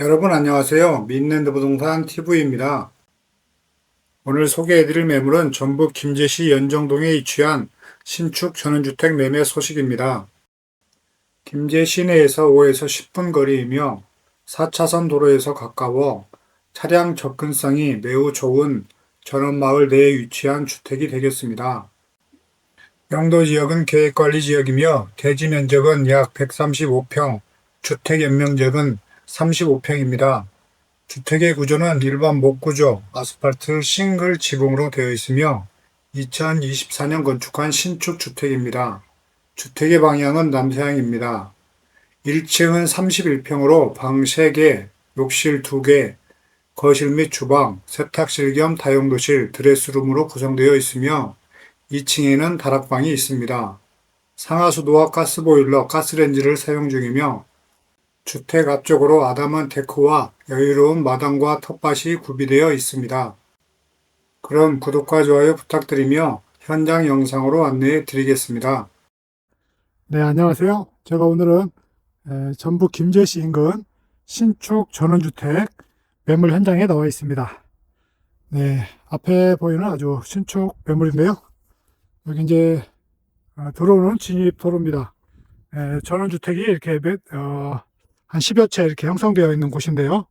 여러분 안녕하세요. 민랜드 부동산 TV입니다. 오늘 소개해드릴 매물은 전북 김제시 연정동에 위치한 신축 전원주택 매매 소식입니다. 김제 시내에서 5에서 10분 거리이며 4차선 도로에서 가까워 차량 접근성이 매우 좋은 전원마을 내에 위치한 주택이 되겠습니다. 영도 지역은 계획관리 지역이며 대지 면적은 약 135평, 주택 연면적은 35평입니다. 주택의 구조는 일반 목구조, 아스팔트 싱글 지붕으로 되어 있으며 2024년 건축한 신축 주택입니다. 주택의 방향은 남서향입니다. 1층은 31평으로 방 3개, 욕실 2개, 거실 및 주방, 세탁실 겸 다용도실, 드레스룸으로 구성되어 있으며 2층에는 다락방이 있습니다. 상하수도와 가스보일러, 가스렌지를 사용 중이며 주택 앞쪽으로 아담한 데크와 여유로운 마당과 텃밭이 구비되어 있습니다. 그럼 구독과 좋아요 부탁드리며 현장 영상으로 안내해 드리겠습니다. 네, 안녕하세요. 제가 오늘은 에, 전북 김제시 인근 신축 전원주택 매물 현장에 나와 있습니다. 네, 앞에 보이는 아주 신축 매물인데요. 여기 이제 어, 도로는 진입 도로입니다. 에, 전원주택이 이렇게 몇, 어, 한 10여 채 이렇게 형성되어 있는 곳인데요.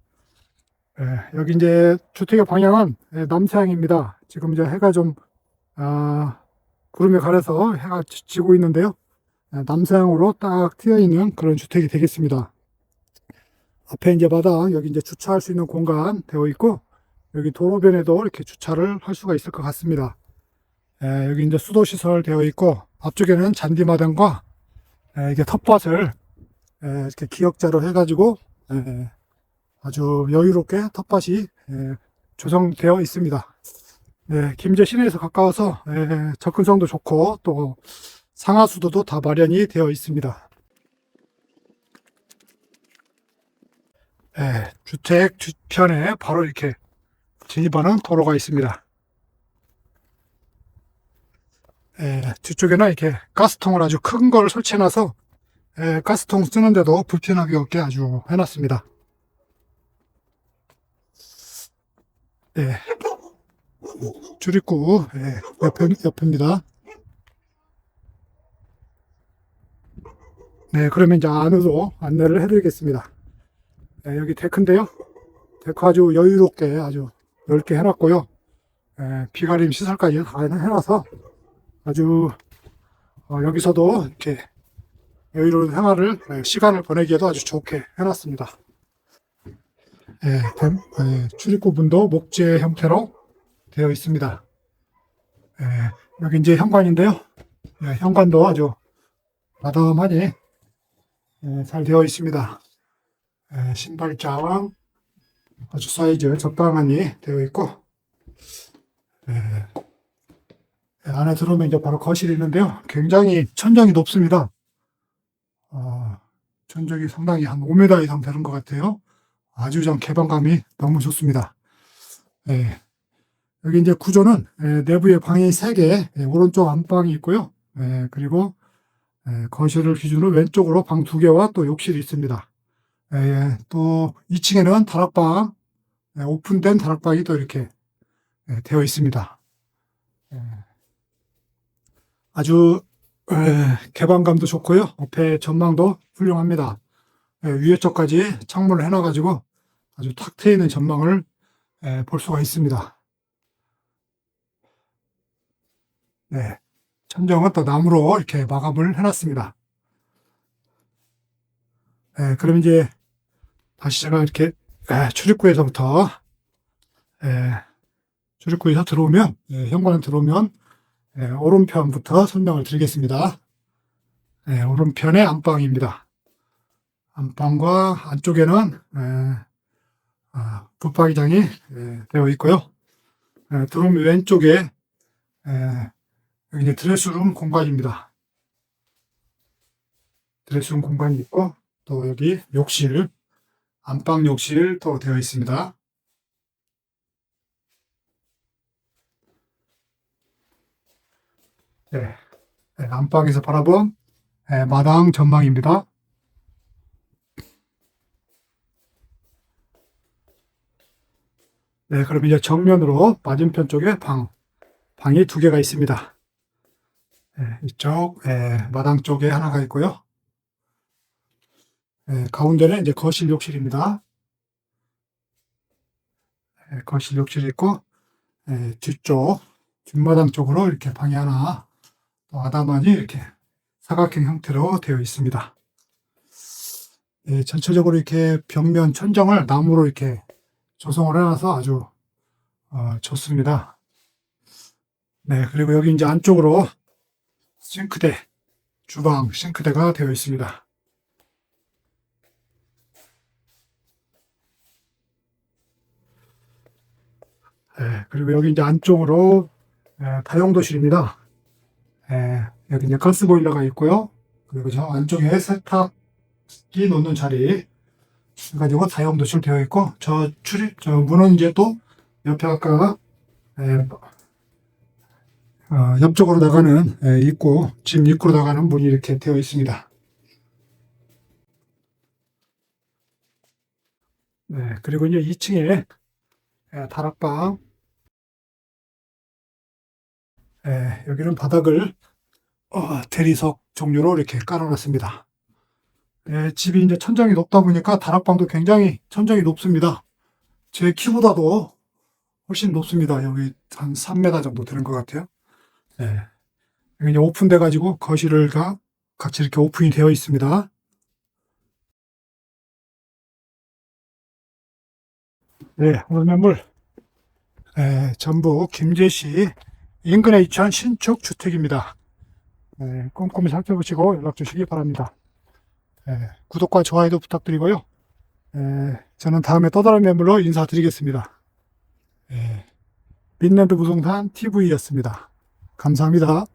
예, 여기 이제 주택의 방향은 예, 남서향입니다. 지금 이제 해가 좀, 아, 구름에 가려서 해가 지- 지고 있는데요. 예, 남서향으로 딱 트여 있는 그런 주택이 되겠습니다. 앞에 이제 마당, 여기 이제 주차할 수 있는 공간 되어 있고, 여기 도로변에도 이렇게 주차를 할 수가 있을 것 같습니다. 예, 여기 이제 수도 시설 되어 있고, 앞쪽에는 잔디 마당과 예, 이게 텃밭을 예, 이렇게 기역자로 해가지고 예, 아주 여유롭게 텃밭이 예, 조성되어 있습니다. 네, 김제 시내에서 가까워서 예, 접근성도 좋고 또 상하수도도 다 마련이 되어 있습니다. 예, 주택 주편에 바로 이렇게 진입하는 도로가 있습니다. 예, 뒤쪽에는 이렇게 가스통을 아주 큰 걸 설치해놔서 예, 가스통 쓰는데도 불편하게 없게 아주 해놨습니다. 예, 출입구 예, 옆에, 옆입니다. 네, 그러면 이제 안으로 안내를 해드리겠습니다. 예, 여기 데크인데요. 데크 아주 여유롭게 아주 넓게 해놨고요. 예, 비가림 시설까지 다 해놔서 아주 어, 여기서도 이렇게 여유로운 생활을 예, 시간을 보내기에도 아주 좋게 해놨습니다. 예, 댐, 예, 출입구문도 목재 형태로 되어 있습니다. 예, 여기 이제 현관인데요. 예, 현관도 아주 마담하니 예, 잘 되어 있습니다. 예, 신발장 아주 사이즈 적당하니 되어 있고 예, 예, 안에 들어오면 이제 바로 거실이 있는데요. 굉장히 천장이 높습니다. 어, 전적이 상당히 한 5m 이상 되는 것 같아요. 아주 좀 개방감이 너무 좋습니다. 예. 여기 이제 구조는 예, 내부에 방이 3개, 예, 오른쪽 안방이 있고요. 예, 그리고 예, 거실을 기준으로 왼쪽으로 방 2개와 또 욕실이 있습니다. 예, 또 2층에는 다락방, 예, 오픈된 다락방이 또 이렇게 예, 되어 있습니다. 예. 아주 예, 개방감도 좋고요. 옆에 전망도 훌륭합니다. 예, 위에 쪽까지 창문을 해놔가지고 아주 탁 트이는 전망을 예, 볼 수가 있습니다. 네, 천정은 또 나무로 이렇게 마감을 해놨습니다. 예, 그럼 이제 다시 제가 이렇게 예, 출입구에서부터 예, 출입구에서 들어오면 예, 현관에 들어오면 예, 오른편부터 설명을 드리겠습니다. 예, 오른편의 안방입니다. 안방과 안쪽에는 예, 아, 붙박이장이 예, 되어 있고요. 예, 들어오면 왼쪽에 예, 여기 이제 드레스룸 공간입니다. 드레스룸 공간이 있고 또 여기 욕실, 안방 욕실 또 되어 있습니다. 네, 네, 안방에서 바라본 네, 마당 전망입니다. 네, 그럼 이제 정면으로 맞은편 쪽에 방, 방이 두 개가 있습니다. 네, 이쪽, 예, 마당 쪽에 하나가 있고요. 예, 가운데는 이제 거실 욕실입니다. 예, 거실 욕실이 있고, 예, 뒤쪽, 뒷마당 쪽으로 이렇게 방이 하나, 또 아담하니 이렇게 사각형 형태로 되어 있습니다. 예, 전체적으로 이렇게 벽면 천정을 나무로 이렇게 조성을 해놔서 아주 어, 좋습니다. 네, 그리고 여기 이제 안쪽으로 싱크대, 주방 싱크대가 되어 있습니다. 네, 그리고 여기 이제 안쪽으로 예, 다용도실입니다. 예, 여기 이제 가스 보일러가 있고요. 그리고 저 안쪽에 세탁기 놓는 자리 가지고 다용도실 되어 있고 저 출입 저 문은 이제 또 옆에 아까 예, 어, 옆쪽으로 나가는 예, 입구 집 입구로 나가는 문이 이렇게 되어 있습니다. 네, 그리고 이제 2층에 예, 다락방 예, 여기는 바닥을 어, 대리석 종류로 이렇게 깔아놨습니다. 예, 집이 이제 천장이 높다 보니까 다락방도 굉장히 천장이 높습니다. 제 키보다도 훨씬 높습니다. 여기 한 3m 정도 되는 것 같아요. 예. 여기 이제 오픈돼 가지고 거실을가 같이 이렇게 오픈이 되어 있습니다. 네, 오늘 매물 예, 전북 김제시 인근에 위치한 신축 주택입니다. 예, 꼼꼼히 살펴보시고 연락 주시기 바랍니다. 예, 구독과 좋아요도 부탁드리고요. 예, 저는 다음에 또 다른 매물로 인사드리겠습니다. 예, 빈랜드 부동산 TV였습니다. 감사합니다.